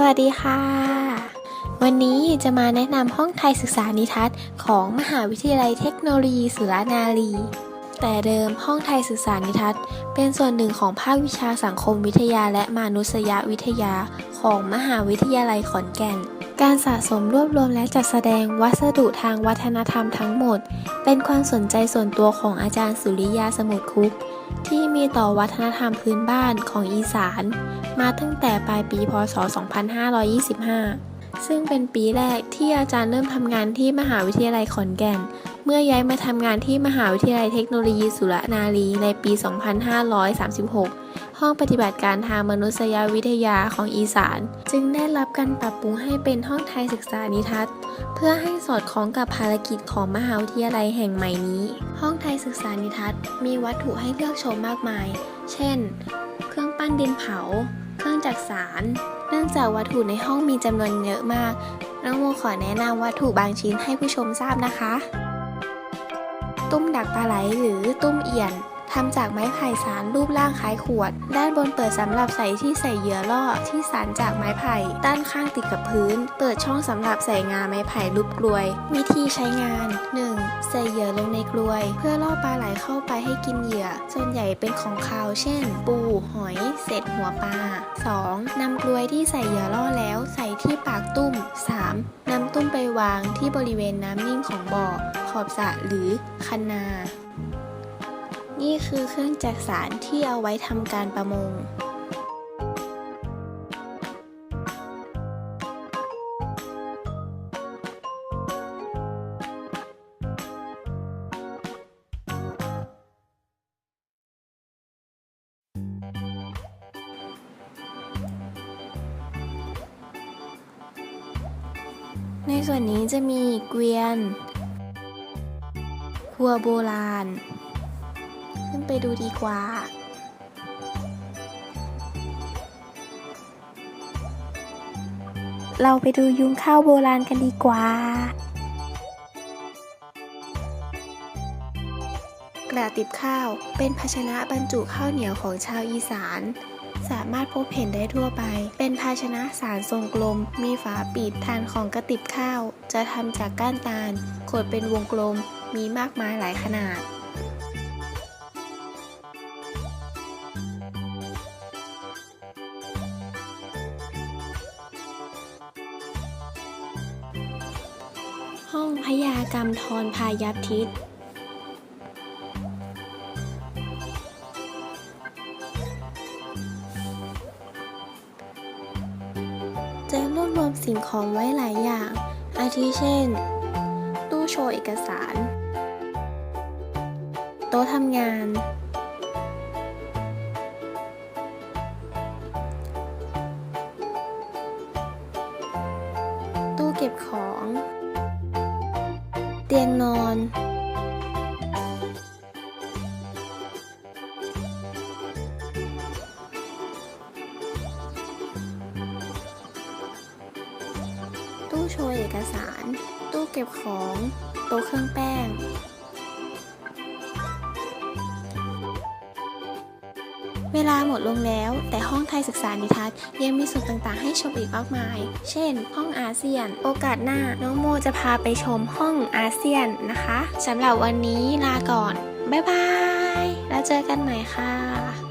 สวัสดีค่ะ วันนี้จะมาแนะนำห้องไทยศึกษานิทัศน์ของมหาวิทยาลัยเทคโนโลยีสุรนารี แต่เดิมห้องไทยศึกษานิทัศน์ เป็นส่วนหนึ่งของภาควิชาสังคมวิทยาและมนุษยวิทยาของมหาวิทยาลัยขอนแก่น การสะสมรวบรวมและจัดแสดงวัสดุทางวัฒนธรรมทั้งหมด เป็นความสนใจส่วนตัวของอาจารย์สุริยาสมุทรคุปที่มีต่อวัฒนธรรมพื้นบ้านของอีสาน มาตั้งแต่ปลายปีพศ 2525 ซึ่งเป็นปีแรกที่อาจารย์เริ่มทำงานที่มหาวิทยาลัยขอนแก่น เมื่อย้ายมาทำงานที่มหาวิทยาลัยเทคโนโลยีสุรนารีในปี 2536 ห้องปฏิบัติการทางมนุษยวิทยาของอีสาน จึงได้รับการปรับปรุงให้เป็นห้องไทยศึกษานิทัศน์ เพื่อให้สอดคล้องกับภารกิจของมหาวิทยาลัยแห่งใหม่นี้ ห้องไทยศึกษานิทัศน์ มีวัตถุให้เลือกชมมากมาย เช่น เครื่องปั้นดินเผา เครื่องจักสาร เนื่องจากวัตถุในห้องมีจำนวนเยอะมาก น้องโมขอแนะนำวัตถุบางชิ้นให้ผู้ชมทราบนะคะ ตุ้มดักปลาไหลหรือตุ้มเอี่ยน ทำจากไม้ไผ่สารรูปร่างคล้ายขวด ด้านบนเปิดสำหรับใส่ที่ใส่เหยื่อล่อที่สารจากไม้ไผ่ด้านข้างติดกับพื้น เปิดช่องสำหรับใส่งาไม้ไผ่รูปกลวย วิธีใช้งาน 1. ใส่เหยื่อลงในกลวย เพื่อล่อปลาไหลเข้าไปให้กินเหยื่อ ส่วนใหญ่เป็นของคาวเช่น ปู หอย เศษหัวปลา 2. นำกลวยที่ใส่เหยื่อล่อแล้วใส่ที่ปากตุ้ม 3. นำตุ้มไปวางที่บริเวณน้ำนิ่งของบ่อ ขอบสระหรือคันนา นี่คือเครื่องจักสารที่เอาไว้ทำการประมง ในส่วนนี้จะมีเกวียน ครัวโบราณ ขึ้นไปดูดีกว่า เราไปดูยุงข้าวโบราณกันดีกว่า กระติบข้าวเป็นภาชนะบรรจุข้าวเหนียวของชาวอีสานสามารถพบเห็นได้ทั่วไป เป็นภาชนะสารทรงกลม มีฝาปิด ฐานของกระติบข้าว จะทำจากก้านตาล ขดเป็นวงกลม มีมากมายหลายขนาด ห้องพยากรรมทรพายัพทิศจะรวบรวมสิ่งของไว้หลายอย่าง อาทิเช่น ตู้โชว์เอกสาร โต๊ะทำงาน ตู้เก็บของ เตียงนอน ตู้โชว์เอกสาร ตู้เก็บของ โต๊ะเครื่องแป้ง เวลาหมดลงแล้ว แต่ห้องไทยศึกษานิทัศน์ยังมีส่วนต่างๆ ให้ชมอีกมากมาย เช่น ห้องอาเซียน โอกาสหน้า น้องโมจะพาไปชมห้องอาเซียนนะคะสำหรับวันนี้ลาก่อน บ๊ายบาย แล้วเจอกันใหม่ค่ะ